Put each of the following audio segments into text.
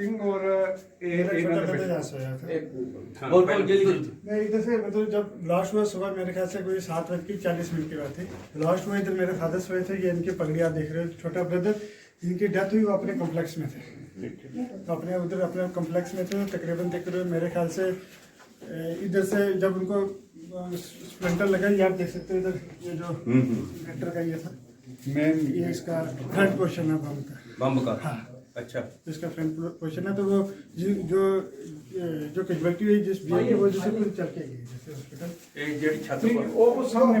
सिंह और इधर से मतलब जब लास्ट हुआ सुबह मेरे ख्याल से कोई सात बज के चालीस मिनट की बात थी। लास्ट हुआ इधर मेरे फादर सोए थे ये पगड़ी आप देख रहे हो छोटा ब्रदर इनकी डेथ हुई वो अपने कॉम्प्लेक्स में थे। तो अपने उधर अपने कॉम्प्लेक्स में थे तकरीबन तकरीबन मेरे ख्याल से इधर से जब उनको स्प्लेंटर लगा ये आप देख सकते हो इधर ये जो का ये था। मेन ये इसका फ्रंट पोर्शन है बम का। बम का। हाँ। अच्छा जिसका फ्रंट पोर्शन है तो वो जो जो कैजुअलिटी हुई जिस भी वो जैसे चल के गई जैसे हॉस्पिटल एक जेडी छत पर वो सामने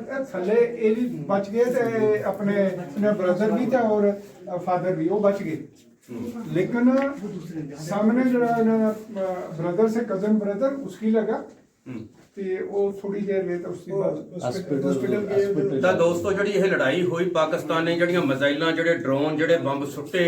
ਇਹ ਥੱਲੇ ਇਹ ਵੀ ਬਚ ਗਏ ਤੇ ਆਪਣੇ ਇਹਨਾਂ ਬ੍ਰਦਰ ਵੀ ਤੇ ਔਰ ਫਾਦਰ ਵੀ ਉਹ ਬਚ ਗਏ। लेकिन सामने जो ब्रदर से कजन ब्रदर उसकी लगा ਤੇ ਉਹ ਥੋੜੀ ਦੇਰ ਲੇਟ ਉਸਦੀ ਹਸਪੀਟਲ ਗਏ। ਤਾਂ ਦੋਸਤੋ ਜਿਹੜੀ ਇਹ ਲੜਾਈ ਹੋਈ ਪਾਕਿਸਤਾਨ ਨੇ ਜਿਹੜੀਆਂ ਮਜ਼ਾਈਲਾਂ ਜਿਹੜੇ ਡਰੋਨ ਜਿਹੜੇ ਬੰਬ ਸੁੱਟੇ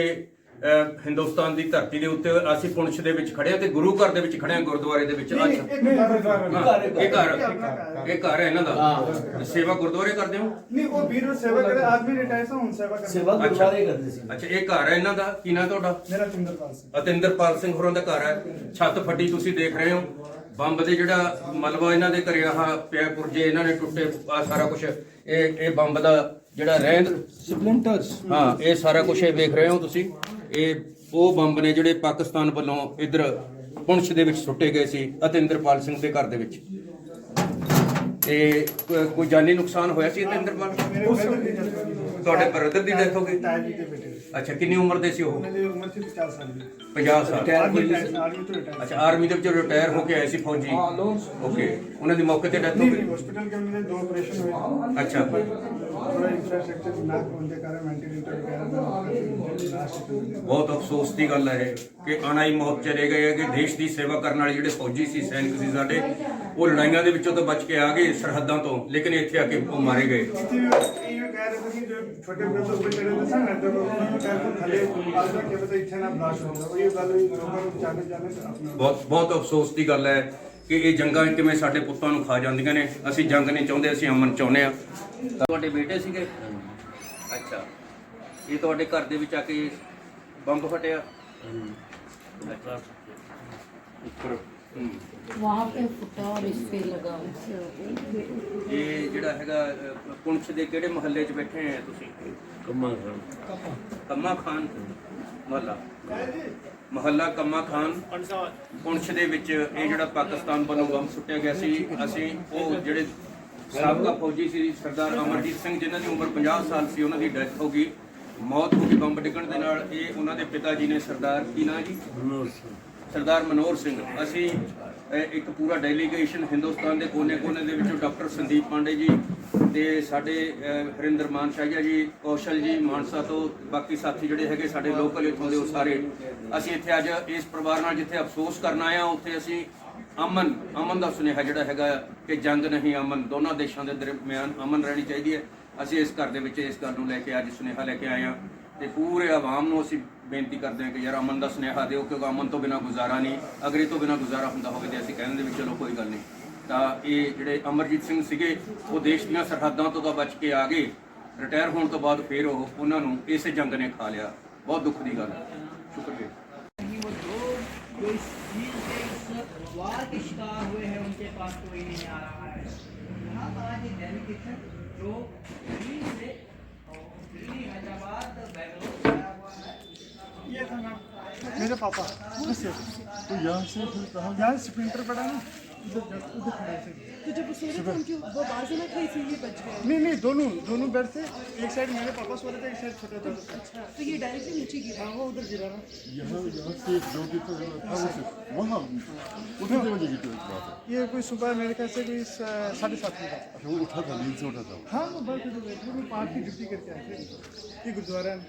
ਹਿੰਦੁਸਤਾਨ ਦੀ ਧਰਤੀ ਦੇ ਉੱਤੇ ਅਸੀਂ ਪੁੰਛ ਦੇ ਵਿੱਚ ਖੜੇ ਹਾਂ ਤੇ ਗੁਰੂ ਘਰ ਦੇ ਵਿੱਚ ਖੜੇ ਹਾਂ ਗੁਰਦੁਆਰੇ ਦੇ ਵਿੱਚ। ਅੱਛਾ ਇਹ ਘਰ ਇਹ ਘਰ ਹੈ ਇਹਨਾਂ ਦਾ। ਸੇਵਾ ਗੁਰਦੁਆਰੇ ਕਰਦੇ ਹੋ? ਨਹੀਂ ਉਹ ਵੀਰ ਸੇਵਾ ਕਰਦੇ ਆਦਮੀ ਰਿਟਾਇਰ ਸਾ ਹੁਣ ਸੇਵਾ ਕਰਦੇ। ਸੇਵਾ ਗੁਰਦੁਆਰੇ ਕਰਦੇ ਸੀ। ਅੱਛਾ ਇਹ ਘਰ ਹੈ ਇਹਨਾਂ ਦਾ? ਕੀ ਨਾਮ ਤੁਹਾਡਾ? ਮੇਰਾ ਤਿੰਦਰਪਾਲ ਸਿੰਘ। ਅਤਿੰਦਰਪਾਲ ਸਿੰਘ ਹੋਰਾਂ ਦਾ ਘਰ ਹੈ। ਛੱਤ ਫੱਟੀ ਤੁਸੀਂ ਦੇਖ ਰਹੇ ਹੋ। ਬੰਬ ਦੇ ਜਿਹੜਾ ਮਲਬਾ ਇਹਨਾਂ ਦੇ ਘਰੇ ਆਹ ਪਿਆ ਪੁਰਜੇ ਇਹਨਾਂ ਨੇ ਟੁੱਟੇ ਆ ਸਾਰਾ ਕੁਝ ਇਹ ਇਹ ਬੰਬ ਦਾ ਜਿਹੜਾ ਰਹਿੰਦ ਸਪਲਿੰਟਰਸ। ਹਾਂ ਇਹ ਸਾਰਾ ਕੁਝ ਇਹ ਵੇਖ ਰਹੇ ਹੋ ਤੁਸੀਂ। ਇਹ ਉਹ ਬੰਬ ਨੇ ਜਿਹੜੇ ਪਾਕਿਸਤਾਨ ਵੱਲੋਂ ਇਧਰ ਪੁੰਛ ਦੇ ਵਿੱਚ ਸੁੱਟੇ ਗਏ ਸੀ ਅਤਿੰਦਰਪਾਲ ਸਿੰਘ ਦੇ ਘਰ ਦੇ ਵਿੱਚ। ਤੇ ਕੋਈ ਜਾਨੀ ਨੁਕਸਾਨ ਹੋਇਆ ਸੀ ਅਤਿੰਦਰਪਾਲ ਤੁਹਾਡੇ ਬ੍ਰਦਰ ਦੀ ਡੈਥ ਹੋ ਗਈ। ਅੱਛਾ ਕਿੰਨੀ ਉਮਰ ਦੇ ਸੀ ਉਹ? ਉਹਨਾਂ ਦੀ ਉਮਰ ਸੀ 50 ਸਾਲ ਦੀ। 50 ਸਾਲ। ਅੱਛਾ ਆਰਮੀ ਦੇ ਵਿੱਚੋਂ ਰਿਟਾਇਰ ਹੋ ਕੇ ਆਏ ਸੀ ਫੌਜੀ? ਹਾਂ ਲੋ ਓਕੇ ਉਹਨਾਂ ਦੀ ਮੌਕੇ ਤੇ ਡੈਥ ਹੋ ਗਈ? ਹਸਪੀਟਲ ਕੇ ਅੰਦਰ ਦੋ ਆਪਰੇਸ਼ਨ ਹੋਏ। ਅੱਛਾ। ਬਹੁਤ ਅਫਸੋਸ ਦੀ ਗੱਲ ਹੈ ਕਿ ਅਣਾਈ ਮੌਤ ਚਲੇ ਗਏ ਹੈ ਕਿ ਦੇਸ਼ ਦੀ ਸੇਵਾ ਕਰਨ ਵਾਲੇ ਜਿਹੜੇ ਫੌਜੀ ਸੀ ਸੈਨਿਕ ਸੀ ਸਾਡੇ ਉਹ ਲੜਾਈਆਂ ਦੇ ਵਿੱਚੋਂ ਤਾਂ ਬਚ ਕੇ ਆ ਗਏ ਸਰਹੱਦਾਂ ਤੋਂ ਲੇਕਿਨ ਇੱਥੇ ਆ ਕੇ ਉਹ ਮਾਰੇ ਗਏ। ਬਹੁਤ ਬਹੁਤ ਅਫਸੋਸ ਦੀ ਗੱਲ ਹੈ ਕਿ ਇਹ ਜੰਗਾਂ ਕਿਵੇਂ ਸਾਡੇ ਪੁੱਤਾਂ ਨੂੰ ਖਾ ਜਾਂਦੀਆਂ ਨੇ। ਅਸੀਂ ਜੰਗ ਨਹੀਂ ਚਾਹੁੰਦੇ ਅਸੀਂ ਅਮਨ ਚਾਹੁੰਦੇ ਆ ਤੁਹਾਡੇ ਬੇਟੇ ਸੀਗੇ? ਅੱਛਾ। ਇਹ ਤੁਹਾਡੇ ਘਰ ਦੇ ਵਿੱਚ ਆ ਕੇ ਬੰਬ ਫਟਿਆ? ਉੱਪਰ ਵਹਾਂ ਪੇ ਫੁੱਟਾ ਔਰ ਇਸ ਪੇ ਲਗਾ ਇਹ ਜਿਹੜਾ ਹੈਗਾ ਅ, ਪੁੰਛ ਦੇ ਕਿਹੜੇ ਮਹੱਲੇ 'ਚ ਬੈਠੇ ਆ ਤੁਸੀਂ? ਕੰਮਾਂ ਖਾਨ। ਕੰਮਾ ਖਾਨ? ਮਹੱਲਾ। ਮਹੱਲਾ ਕੰਮਾ ਖਾਨ। ਪੁੰਛ ਦੇ ਵਿੱਚ ਇਹ ਪਾਕਿਸਤਾਨ ਸਰਦਾਰ ਅਮਰਜੀਤ ਸਿੰਘ ਜਿਨ੍ਹਾਂ ਦੀ ਉਮਰ 50 ਸਾਲ ਸੀ ਉਹਨਾਂ ਦੀ ਡੈਥ ਹੋ ਗਈ। ਮੌਤ ਹੋ ਗਈ ਬੰਬ ਡਿੱਗਣ ਦੇ ਨਾਲ। ਇਹ ਦੇ ਪਿਤਾ ਜੀ ਨੇ ਸਰਦਾਰ ਸਰਦਾਰ ਮਨੋਹਰ ਸਿੰਘ, ਅਸੀਂ ਇੱਕ ਪੂਰਾ ਡੈਲੀਗੇਸ਼ਨ ਹਿੰਦੁਸਤਾਨ ਦੇ ਕੋਨੇ-ਕੋਨੇ ਦੇ ਵਿੱਚੋਂ ਡਾਕਟਰ ਸੰਦੀਪ ਪਾਂਡੇ ਜੀ ਤੇ ਸਾਡੇ ਹਰਿੰਦਰ ਮਾਨ ਸ਼ਾਹੀਆ ਜੀ, ਕੌਸ਼ਲ ਜੀ, ਮਾਨਸਾ ਤੋਂ ਬਾਕੀ ਸਾਥੀ ਜਿਹੜੇ ਹੈਗੇ ਸਾਡੇ ਲੋਕਲ ਇੱਥੋਂ ਦੇ ਉਹ ਸਾਰੇ, ਅਸੀਂ ਇੱਥੇ ਅੱਜ ਇਸ ਪਰਿਵਾਰ ਨਾਲ ਜਿੱਥੇ ਅਫਸੋਸ ਕਰਨ ਆਏ ਹਾਂ, ਉੱਥੇ ਅਸੀਂ ਅਮਨ ਅਮਨ ਦਾ ਸੁਨੇਹਾ ਜਿਹੜਾ ਹੈਗਾ ਕਿ ਜੰਗ ਨਹੀਂ ਅਮਨ, ਦੋਨਾਂ ਦੇਸ਼ਾਂ ਦੇ ਦਰਮਿਆਨ ਅਮਨ ਰਹਿਣੀ ਚਾਹੀਦੀ ਹੈ। ਅਸੀਂ ਇਸ ਘਰ ਦੇ ਵਿੱਚ ਇਸ ਗੱਲ ਨੂੰ ਲੈ ਕੇ ਅੱਜ ਸੁਨੇਹਾ ਲੈ ਕੇ ਆਏ ਹਾਂ। ਤੇ ਪੂਰੇ ਆਵਾਮ ਨੂੰ ਅਸੀਂ ਬੇਨਤੀ ਕਰਦੇ ਹਾਂ ਕਿ ਯਾਰ ਅਮਨ ਦਾ ਸੁਨੇਹਾ ਦਿਓ ਕਿਉਂਕਿ ਅਮਨ ਤੋਂ ਬਿਨਾ ਗੁਜ਼ਾਰਾ ਨਹੀਂ ਅਗਰ ਇਹ ਤੋਂ ਬਿਨਾ ਗੁਜ਼ਾਰਾ ਹੁੰਦਾ ਹੋਵੇ ਤੇ ਅਸੀਂ ਕਹਿੰਦੇ ਵੀ ਚਲੋ ਕੋਈ ਗੱਲ ਨਹੀਂ ਤਾਂ ਇਹ ਜਿਹੜੇ ਅਮਰਜੀਤ ਸਿੰਘ ਸੀਗੇ ਉਹ ਦੇਸ਼ ਦੀਆਂ ਸਰਹੱਦਾਂ ਤੋਂ ਤਾਂ ਬਚ ਕੇ ਆ ਗਏ ਰਿਟਾਇਰ ਹੋਣ ਤੋਂ ਬਾਅਦ ਫਿਰ ਉਹ ਉਹਨਾਂ ਨੂੰ ਇਸੇ ਜੰਗ ਨੇ ਖਾ ਲਿਆ ਬਹੁਤ ਦੁੱਖ ਦੀ ਗੱਲ ਹੈ ਸ਼ੁਕਰੀਆ वो जो जो इस चीज के इस वार के शिकार हुए हैं उनके पास कोई नहीं आ रहा है यहाँ पर आज ये डेलीगेशन जो दिल्ली से पापा। तो यहाँ से फिर कहाँ? यहाँ स्प्रिंटर पड़ा ना। उधर जस्ट उधर खड़े थे तो जब सो रहे थे उनकी वो बाहर से ना थी ये बच गए। नहीं नहीं दोनों दोनों बेड थे एक साइड मेरे पापा सो रहे थे एक साइड छोटा था। अच्छा तो ये डायरेक्टली नीचे गिरा। हाँ वो उधर गिरा ना। यहाँ यहाँ से जो भी था था उसे वहाँ उधर से मुझे की बात ये कोई सुबह मेरे ख्याल से कोई साढ़े सात बजे अच्छा वो उठा था नींद से उठा था हाँ वो बस उधर बैठे वो पहाड़ की ड्यूटी करके आए थे। ये गुरुद्वारा है।